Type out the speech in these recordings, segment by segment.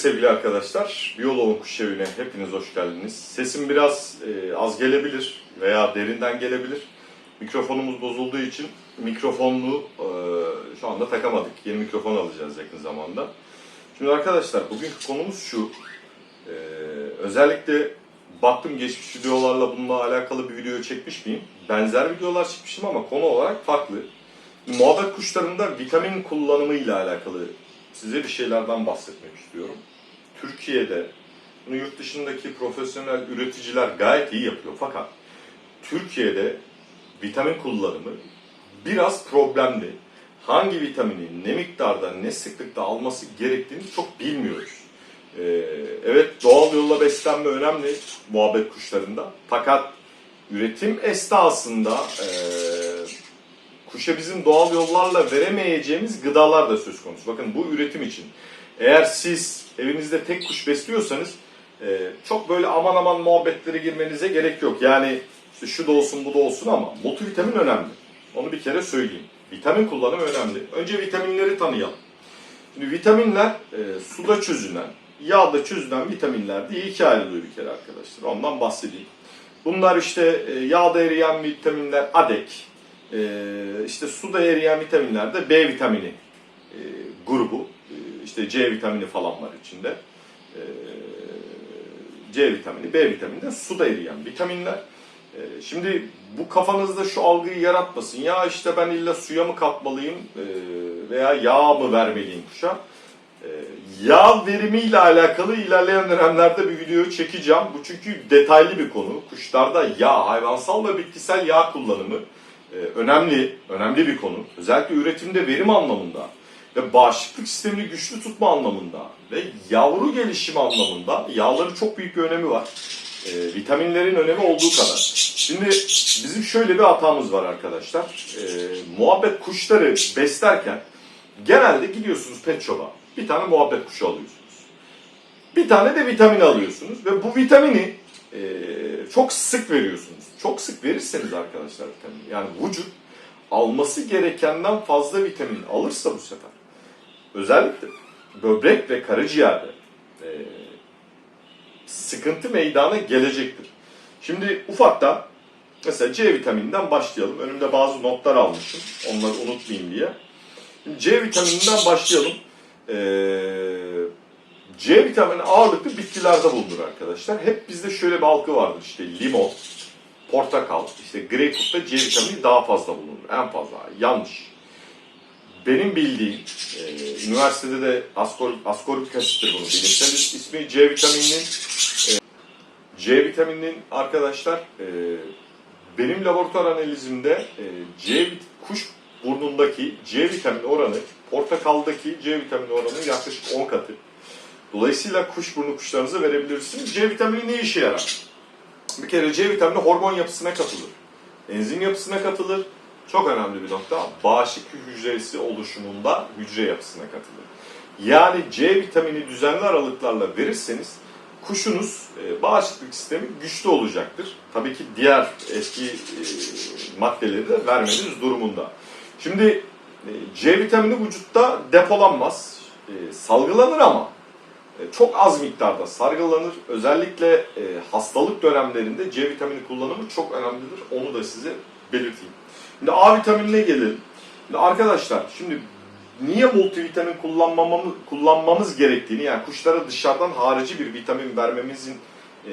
Sevgili arkadaşlar, Biyoloğun Kuş Evi'ne hepiniz hoş geldiniz. Sesim biraz e, az gelebilir veya derinden gelebilir. Mikrofonumuz bozulduğu için mikrofonlu e, şu anda takamadık. Yeni mikrofon alacağız yakın zamanda. Şimdi arkadaşlar bugünkü konumuz şu. E, özellikle baktım geçmiş videolarla bununla alakalı bir video çekmiş miyim? Benzer videolar çekmişim ama konu olarak farklı. Muhabbet kuşlarında vitamin kullanımı ile alakalı size bir şeylerden bahsetmek istiyorum. Türkiye'de bunu yurt dışındaki profesyonel üreticiler gayet iyi yapıyor fakat Türkiye'de vitamin kullanımı biraz problemli. Hangi vitamini ne miktarda ne sıklıkta alması gerektiğini çok bilmiyoruz. Ee, evet doğal yolla beslenme önemli muhabbet kuşlarında fakat üretim esnasında eee kuşa bizim doğal yollarla veremeyeceğimiz gıdalar da söz konusu. Bakın bu üretim için. Eğer siz evinizde tek kuş besliyorsanız e, çok böyle aman aman muhabbetlere girmenize gerek yok. Yani işte şu da olsun bu da olsun ama multivitamin önemli. Onu bir kere söyleyeyim. Vitamin kullanımı önemli. Önce vitaminleri tanıyalım. Şimdi vitaminler e, suda çözünen, yağda çözünen vitaminler diye ikiye ayrılıyor bir kere arkadaşlar. Ondan bahsedeyim. Bunlar işte e, yağda eriyen vitaminler ADEK, ee, işte suda eriyen vitaminler de B vitamini e, grubu. Ee, işte C vitamini falan var içinde. Ee, C vitamini, B vitamini de suda eriyen vitaminler. Ee, şimdi bu kafanızda şu algıyı yaratmasın. Ya işte ben illa suya mı katmalıyım e, veya yağ mı vermeliyim kuşa? Ee, Yağ verimiyle alakalı ilerleyen dönemlerde bir video çekeceğim. Bu çünkü detaylı bir konu. Kuşlarda yağ, hayvansal ve bitkisel yağ kullanımı e, önemli, önemli bir konu. Özellikle üretimde verim anlamında ve bağışıklık sistemini güçlü tutma anlamında ve yavru gelişimi anlamında yağların çok büyük bir önemi var. E, vitaminlerin önemi olduğu kadar. Şimdi bizim şöyle bir hatamız var arkadaşlar. E, muhabbet kuşları beslerken genelde gidiyorsunuz pet shop'a bir tane muhabbet kuşu alıyorsunuz. Bir tane de vitamin alıyorsunuz ve bu vitamini e, çok sık veriyorsunuz. Çok sık verirseniz arkadaşlar vitamin yani vücut alması gerekenden fazla vitamin alırsa bu sefer özellikle böbrek ve karaciğerde e, sıkıntı meydana gelecektir. Şimdi ufaktan mesela C vitamininden başlayalım. Önümde bazı notlar almışım. Onları unutmayayım diye. Şimdi C vitamininden başlayalım. Ee, C vitamini ağırlıklı bitkilerde bulunur arkadaşlar. Hep bizde şöyle bir algı vardır işte limon, portakal, işte greyfurtta C vitamini daha fazla bulunur. En fazla. Yanlış. Benim bildiğim, e, üniversitede de askor, askorbik asittir bunun bilimsel ismi C vitamininin e, C vitamininin arkadaşlar e, benim laboratuvar analizimde e, C kuş burnundaki C vitamini oranı portakaldaki C vitamini oranı yaklaşık 10 katı. Dolayısıyla kuşburnu kuşlarınıza verebilirsiniz. C vitamini ne işe yarar? Bir kere C vitamini hormon yapısına katılır. Enzim yapısına katılır. Çok önemli bir nokta. Bağışıklık hücresi oluşumunda hücre yapısına katılır. Yani C vitamini düzenli aralıklarla verirseniz kuşunuz e, bağışıklık sistemi güçlü olacaktır. Tabii ki diğer eski e, maddeleri de vermeniz durumunda. Şimdi e, C vitamini vücutta depolanmaz. E, salgılanır ama e, çok az miktarda salgılanır. Özellikle e, hastalık dönemlerinde C vitamini kullanımı çok önemlidir. Onu da size belirteyim. Şimdi A vitaminine gelelim. Şimdi arkadaşlar şimdi niye multivitamin kullanmamamız, kullanmamız gerektiğini yani kuşlara dışarıdan harici bir vitamin vermemizin e,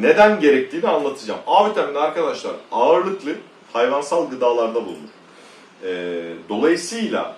neden gerektiğini anlatacağım. A vitamini arkadaşlar ağırlıklı hayvansal gıdalarda bulunur. E, dolayısıyla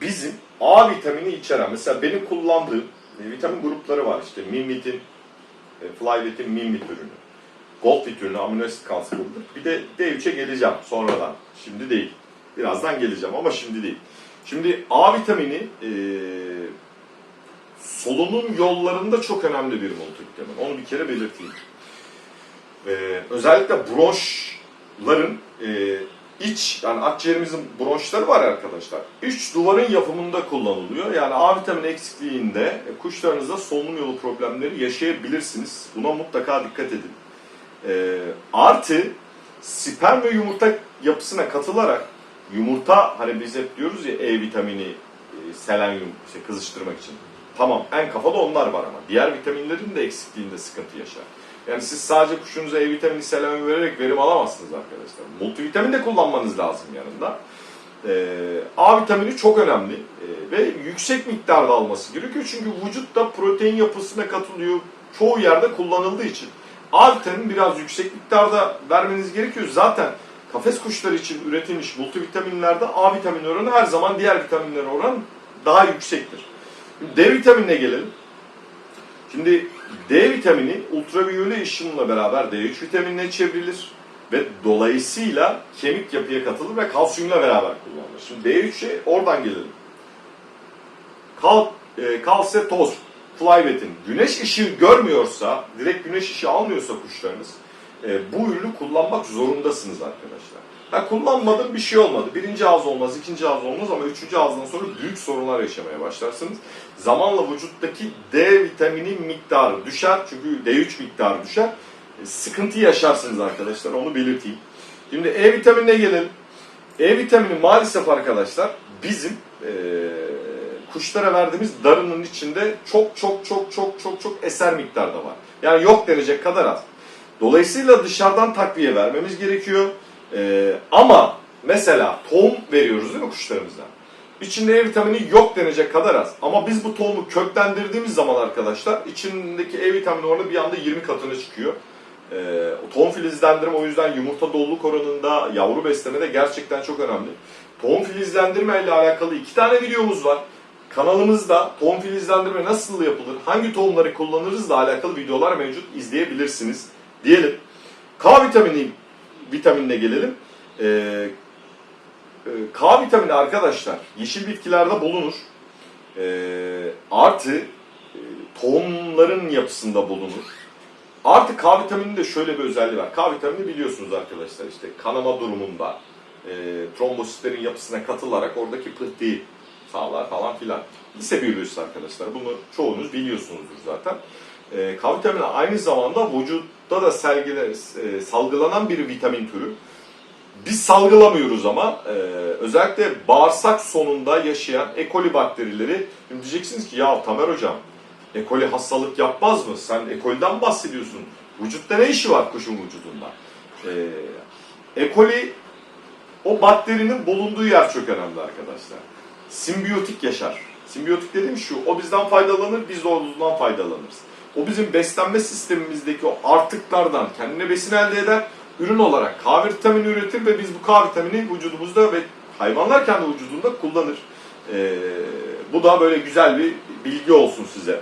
bizim A vitamini içeren mesela benim kullandığım e, vitamin grupları var işte Minvit'in, e, Flywit'in Minvit ürünü. Goldfit ürünü amino asit katkılıdır. Bir de D3'e geleceğim sonradan. Şimdi değil. Birazdan geleceğim ama şimdi değil. Şimdi A vitamini e, solunum yollarında çok önemli bir multivitamin. Onu bir kere belirteyim. E, özellikle bronşların e, iç yani akciğerimizin bronşları var arkadaşlar. İç duvarın yapımında kullanılıyor. Yani A vitamini eksikliğinde e, kuşlarınızda solunum yolu problemleri yaşayabilirsiniz. Buna mutlaka dikkat edin. E, artı sperm ve yumurta yapısına katılarak yumurta hani biz hep diyoruz ya E vitamini, e, selenyum işte kızıştırmak için. Tamam en kafada onlar var ama diğer vitaminlerin de eksikliğinde sıkıntı yaşar. Yani siz sadece kuşunuza E vitamini selenium vererek verim alamazsınız arkadaşlar. Multivitamin de kullanmanız lazım yanında. Ee, A vitamini çok önemli ee, ve yüksek miktarda alması gerekiyor. Çünkü vücutta protein yapısına katılıyor. Çoğu yerde kullanıldığı için. A vitamini biraz yüksek miktarda vermeniz gerekiyor. Zaten kafes kuşları için üretilmiş multivitaminlerde A vitamini oranı her zaman diğer vitaminlere oran daha yüksektir. D vitaminine gelelim. Şimdi D vitamini ultraviyole ışınla beraber D3 vitaminine çevrilir ve dolayısıyla kemik yapıya katılır ve kalsiyumla beraber kullanılır. Şimdi D3'e oradan gelelim. Kal, e, kalsetoz, flybetin güneş ışığı görmüyorsa, direkt güneş ışığı almıyorsa kuşlarınız e, bu ürünü kullanmak zorundasınız arkadaşlar. Ha, kullanmadım bir şey olmadı. Birinci ağız olmaz, ikinci ağız olmaz ama üçüncü ağızdan sonra büyük sorunlar yaşamaya başlarsınız. Zamanla vücuttaki D vitamini miktarı düşer. Çünkü D3 miktarı düşer. E, sıkıntı yaşarsınız arkadaşlar onu belirteyim. Şimdi E vitaminine gelelim. E vitamini maalesef arkadaşlar bizim e, kuşlara verdiğimiz darının içinde çok çok çok çok çok çok eser miktarda var. Yani yok denecek kadar az. Dolayısıyla dışarıdan takviye vermemiz gerekiyor. Ee, ama mesela tohum veriyoruz değil mi kuşlarımıza? İçinde E vitamini yok denecek kadar az. Ama biz bu tohumu köklendirdiğimiz zaman arkadaşlar içindeki E vitamini oranı bir anda 20 katına çıkıyor. Ee, o tohum filizlendirme o yüzden yumurta doluluk oranında yavru beslemede gerçekten çok önemli. Tohum filizlendirme ile alakalı iki tane videomuz var. Kanalımızda tohum filizlendirme nasıl yapılır, hangi tohumları kullanırızla alakalı videolar mevcut izleyebilirsiniz diyelim. K vitamini vitaminine gelelim. Ee, e, K vitamini arkadaşlar yeşil bitkilerde bulunur. Ee, artı e, tohumların yapısında bulunur. Artı K vitaminin de şöyle bir özelliği var. K vitamini biliyorsunuz arkadaşlar işte kanama durumunda e, trombositlerin yapısına katılarak oradaki pıhtıyı sağlar falan filan. Lise biyolojisi arkadaşlar. Bunu çoğunuz biliyorsunuzdur zaten. E, K vitamini aynı zamanda vücutta da sergile, e, salgılanan bir vitamin türü. Biz salgılamıyoruz ama e, özellikle bağırsak sonunda yaşayan E. coli bakterileri şimdi diyeceksiniz ki ya Tamer hocam E. coli hastalık yapmaz mı? Sen E. coli'den bahsediyorsun. Vücutta ne işi var kuşun vücudunda? E, e. coli o bakterinin bulunduğu yer çok önemli arkadaşlar. Simbiyotik yaşar. Simbiyotik dediğim şu, o bizden faydalanır, biz de ondan faydalanırız. O bizim beslenme sistemimizdeki o artıklardan kendine besin elde eder, ürün olarak K vitamini üretir ve biz bu K vitamini vücudumuzda ve hayvanlar kendi vücudunda kullanır. Ee, bu da böyle güzel bir bilgi olsun size.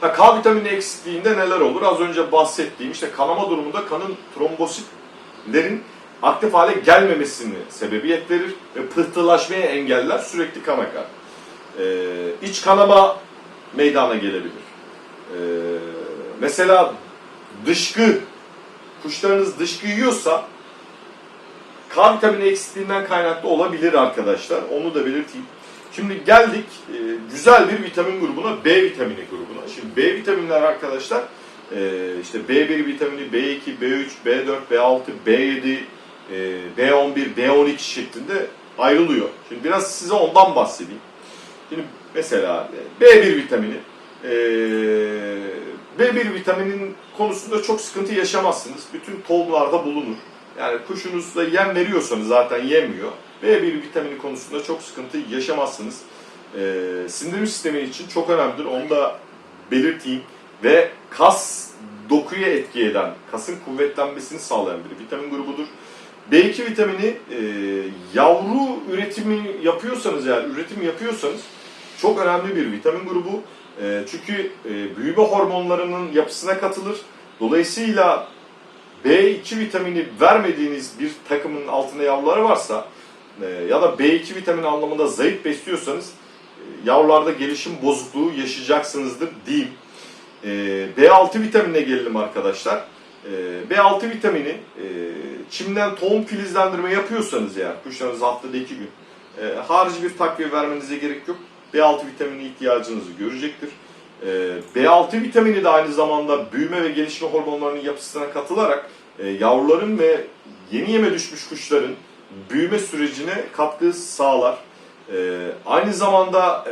Ha, K vitamini eksikliğinde neler olur? Az önce bahsettiğim işte kanama durumunda kanın trombositlerin aktif hale gelmemesini sebebiyet verir ve pıhtılaşmayı engeller sürekli kan akar. Ee, iç kanama meydana gelebilir. Ee, mesela dışkı, kuşlarınız dışkı yiyorsa K vitamini eksikliğinden kaynaklı olabilir arkadaşlar. Onu da belirteyim. Şimdi geldik e, güzel bir vitamin grubuna, B vitamini grubuna. Şimdi B vitaminler arkadaşlar e, işte B1 vitamini, B2, B3, B4, B6, B7, e, B11, B12 şeklinde ayrılıyor. Şimdi biraz size ondan bahsedeyim. Şimdi mesela e, B1 vitamini. e, B1 vitaminin konusunda çok sıkıntı yaşamazsınız. Bütün tohumlarda bulunur. Yani kuşunuzda yem veriyorsanız zaten yemiyor. B1 vitamini konusunda çok sıkıntı yaşamazsınız. E, sindirim sistemi için çok önemlidir. Onu da belirteyim. Ve kas dokuya etki eden, kasın kuvvetlenmesini sağlayan bir vitamin grubudur. B2 vitamini e, yavru üretimi yapıyorsanız eğer üretim yapıyorsanız çok önemli bir vitamin grubu. E, çünkü e, büyüme hormonlarının yapısına katılır. Dolayısıyla B2 vitamini vermediğiniz bir takımın altında yavruları varsa e, ya da B2 vitamini anlamında zayıf besliyorsanız e, yavrularda gelişim bozukluğu yaşayacaksınızdır diyeyim. E, B6 vitaminine gelelim arkadaşlar. E, B6 vitamini e, çimden tohum filizlendirme yapıyorsanız eğer kuşlarınız haftada 2 gün e, harici bir takviye vermenize gerek yok. B6 vitamini ihtiyacınızı görecektir. E, B6 vitamini de aynı zamanda büyüme ve gelişme hormonlarının yapısına katılarak yavruların ve yeni yeme düşmüş kuşların büyüme sürecine katkı sağlar. Aynı zamanda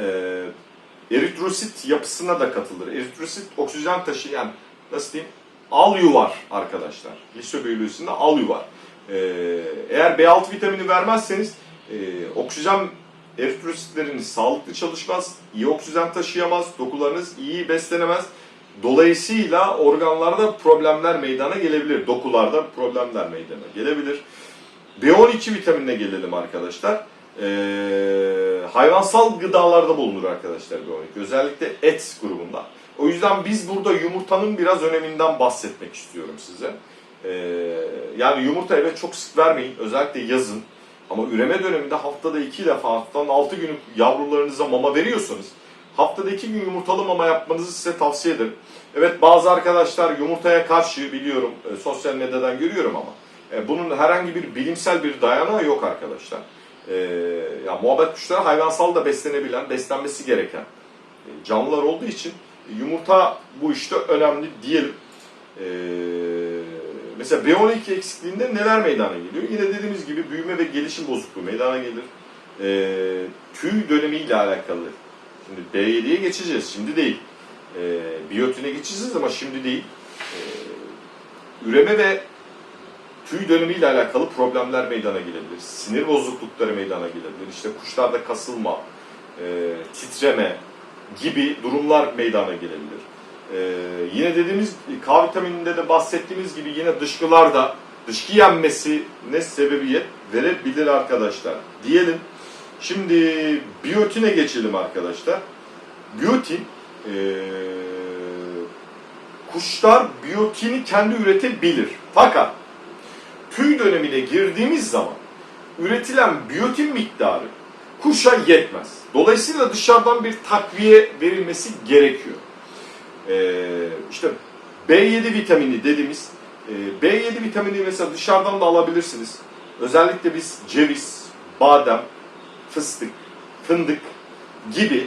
eritrosit yapısına da katılır. Eritrosit oksijen taşı yani nasıl diyeyim al yuvar arkadaşlar. Lise biyolojisinde al yuvar. Ee, eğer B6 vitamini vermezseniz e, oksijen eritrositleriniz sağlıklı çalışmaz, iyi oksijen taşıyamaz, dokularınız iyi beslenemez. Dolayısıyla organlarda problemler meydana gelebilir. Dokularda problemler meydana gelebilir. B12 vitaminine gelelim arkadaşlar. Ee, hayvansal gıdalarda bulunur arkadaşlar B12. Özellikle et grubunda. O yüzden biz burada yumurtanın biraz öneminden bahsetmek istiyorum size. Ee, yani yumurta evet çok sık vermeyin. Özellikle yazın. Ama üreme döneminde haftada iki defa, haftanın altı günü yavrularınıza mama veriyorsanız haftada iki gün yumurtalı mama yapmanızı size tavsiye ederim. Evet bazı arkadaşlar yumurtaya karşı biliyorum e, sosyal medyadan görüyorum ama e, bunun herhangi bir bilimsel bir dayanağı yok arkadaşlar. E, ya muhabbet kuşları hayvansal da beslenebilen, beslenmesi gereken e, canlılar olduğu için yumurta bu işte önemli diyelim. E, mesela B12 eksikliğinde neler meydana geliyor? Yine dediğimiz gibi büyüme ve gelişim bozukluğu meydana gelir. E, tüy dönemiyle alakalı. Şimdi B7'ye geçeceğiz, şimdi değil. E, biyotine geçeceğiz ama şimdi değil. E, üreme ve tüy dönemiyle alakalı problemler meydana gelebilir. Sinir bozuklukları meydana gelebilir. İşte kuşlarda kasılma, e, titreme gibi durumlar meydana gelebilir. E, yine dediğimiz K vitamininde de bahsettiğimiz gibi yine dışkılarda dışkı yenmesine sebebiyet verebilir arkadaşlar. Diyelim. Şimdi biyotine geçelim arkadaşlar. Biyotin e, kuşlar biyotini kendi üretebilir. Fakat tüy dönemine girdiğimiz zaman üretilen biyotin miktarı kuşa yetmez. Dolayısıyla dışarıdan bir takviye verilmesi gerekiyor. Ee, işte B7 vitamini dediğimiz e, B7 vitamini mesela dışarıdan da alabilirsiniz. Özellikle biz ceviz, badem, fıstık, fındık gibi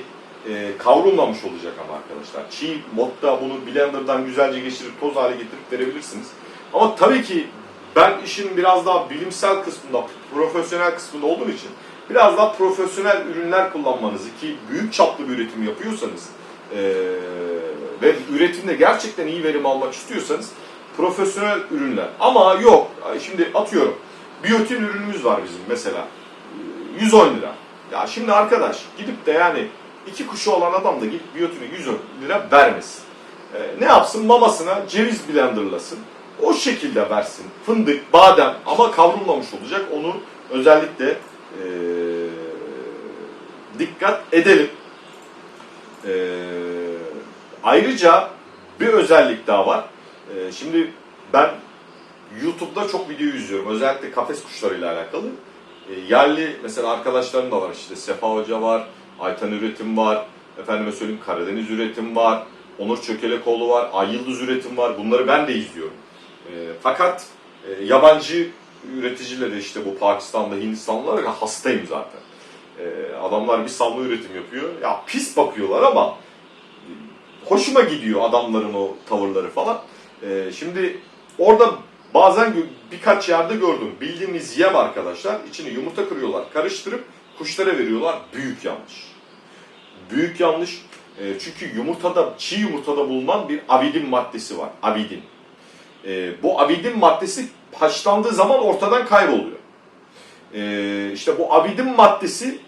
e, kavrulmamış olacak ama arkadaşlar. Çiğ modda bunu blenderdan güzelce geçirip toz hale getirip verebilirsiniz. Ama tabii ki ben işin biraz daha bilimsel kısmında, profesyonel kısmında olduğum için biraz daha profesyonel ürünler kullanmanızı ki büyük çaplı bir üretim yapıyorsanız e, ve üretimde gerçekten iyi verim almak istiyorsanız profesyonel ürünler. Ama yok, şimdi atıyorum biyotin ürünümüz var bizim mesela 110 lira. Ya şimdi arkadaş gidip de yani iki kuşu olan adam da gidip biyotine 110 lira vermesin. E, ne yapsın? Mamasına ceviz blenderlasın. O şekilde versin. Fındık, badem ama kavrulmamış olacak. Onu özellikle e, dikkat edelim. E, ayrıca bir özellik daha var. E, şimdi ben YouTube'da çok video izliyorum. Özellikle kafes kuşlarıyla alakalı. E, yerli mesela arkadaşlarım da var işte. Sefa Hoca var, Aytan Üretim var, efendime söyleyeyim Karadeniz Üretim var, Onur Çökelekoğlu var, Ay Yıldız Üretim var. Bunları ben de izliyorum. E, fakat e, yabancı üreticileri işte bu Pakistan'da, Hindistanlılar hastayım zaten. E, adamlar bir salma üretim yapıyor. Ya pis bakıyorlar ama e, hoşuma gidiyor adamların o tavırları falan. E, şimdi orada bazen birkaç yerde gördüm. Bildiğimiz yem arkadaşlar. içine yumurta kırıyorlar, karıştırıp kuşlara veriyorlar. Büyük yanlış. Büyük yanlış. E, çünkü yumurtada, çiğ yumurtada bulunan bir avidin maddesi var. Avidin. E, bu avidin maddesi haşlandığı zaman ortadan kayboluyor. E, işte bu avidin maddesi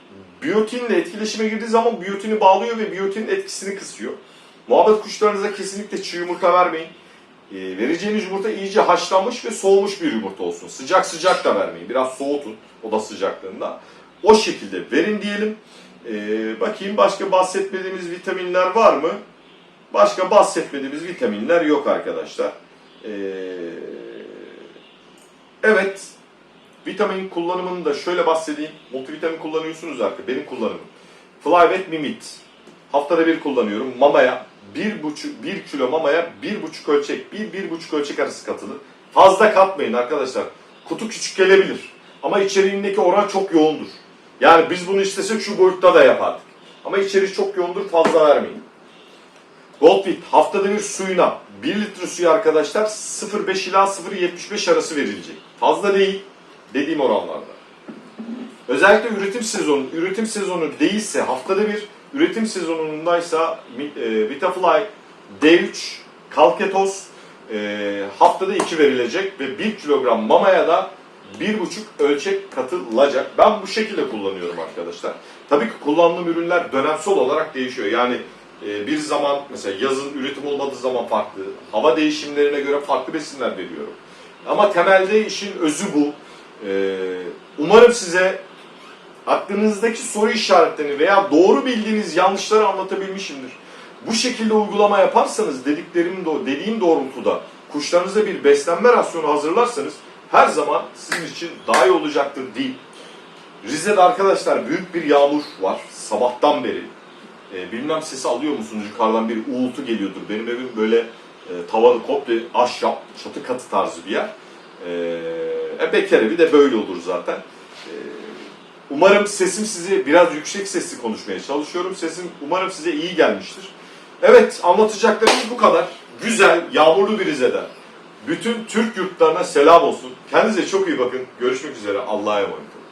biyotinle etkileşime girdiği zaman biyotini bağlıyor ve biyotinin etkisini kısıyor. Muhabbet kuşlarınıza kesinlikle çiğ yumurta vermeyin. E, vereceğiniz yumurta iyice haşlanmış ve soğumuş bir yumurta olsun. Sıcak sıcak da vermeyin. Biraz soğutun oda sıcaklığında. O şekilde verin diyelim. E, bakayım başka bahsetmediğimiz vitaminler var mı? Başka bahsetmediğimiz vitaminler yok arkadaşlar. Ee, evet, vitamin kullanımını da şöyle bahsedeyim. Multivitamin kullanıyorsunuz artık, benim kullanımım. Flyvet Mimit. Haftada bir kullanıyorum. Mamaya, bir, buçuk, bir kilo mamaya bir buçuk ölçek, bir, bir buçuk ölçek arası katılır. Fazla katmayın arkadaşlar. Kutu küçük gelebilir. Ama içeriğindeki oran çok yoğundur. Yani biz bunu istesek şu boyutta da yapardık. Ama içeriği çok yoğundur, fazla vermeyin. Goldfit haftada bir suyuna 1 litre suyu arkadaşlar 0.5 ila 0.75 arası verilecek. Fazla değil dediğim oranlarda. Özellikle üretim sezonu, üretim sezonu değilse haftada bir Üretim sezonundaysa e, Vitafly D3 Kalketoz e, haftada 2 verilecek ve 1 kilogram mamaya da 1,5 ölçek katılacak. Ben bu şekilde kullanıyorum arkadaşlar. Tabii ki kullandığım ürünler dönemsel olarak değişiyor. Yani e, bir zaman mesela yazın üretim olmadığı zaman farklı, hava değişimlerine göre farklı besinler veriyorum. Ama temelde işin özü bu. E, umarım size aklınızdaki soru işaretlerini veya doğru bildiğiniz yanlışları anlatabilmişimdir. Bu şekilde uygulama yaparsanız dediklerim do dediğim doğrultuda kuşlarınıza bir beslenme rasyonu hazırlarsanız her zaman sizin için daha iyi olacaktır değil. Rize'de arkadaşlar büyük bir yağmur var sabahtan beri. Ee, bilmem sesi alıyor musunuz yukarıdan bir uğultu geliyordur. Benim evim böyle e, tavanı komple ahşap, çatı katı tarzı bir yer. Ee, e, bekar evi de böyle olur zaten. Ee, umarım sesim sizi biraz yüksek sesli konuşmaya çalışıyorum. Sesim umarım size iyi gelmiştir. Evet anlatacaklarımız bu kadar. Güzel, yağmurlu bir Rize'den. Bütün Türk yurtlarına selam olsun. Kendinize çok iyi bakın. Görüşmek üzere. Allah'a emanet olun.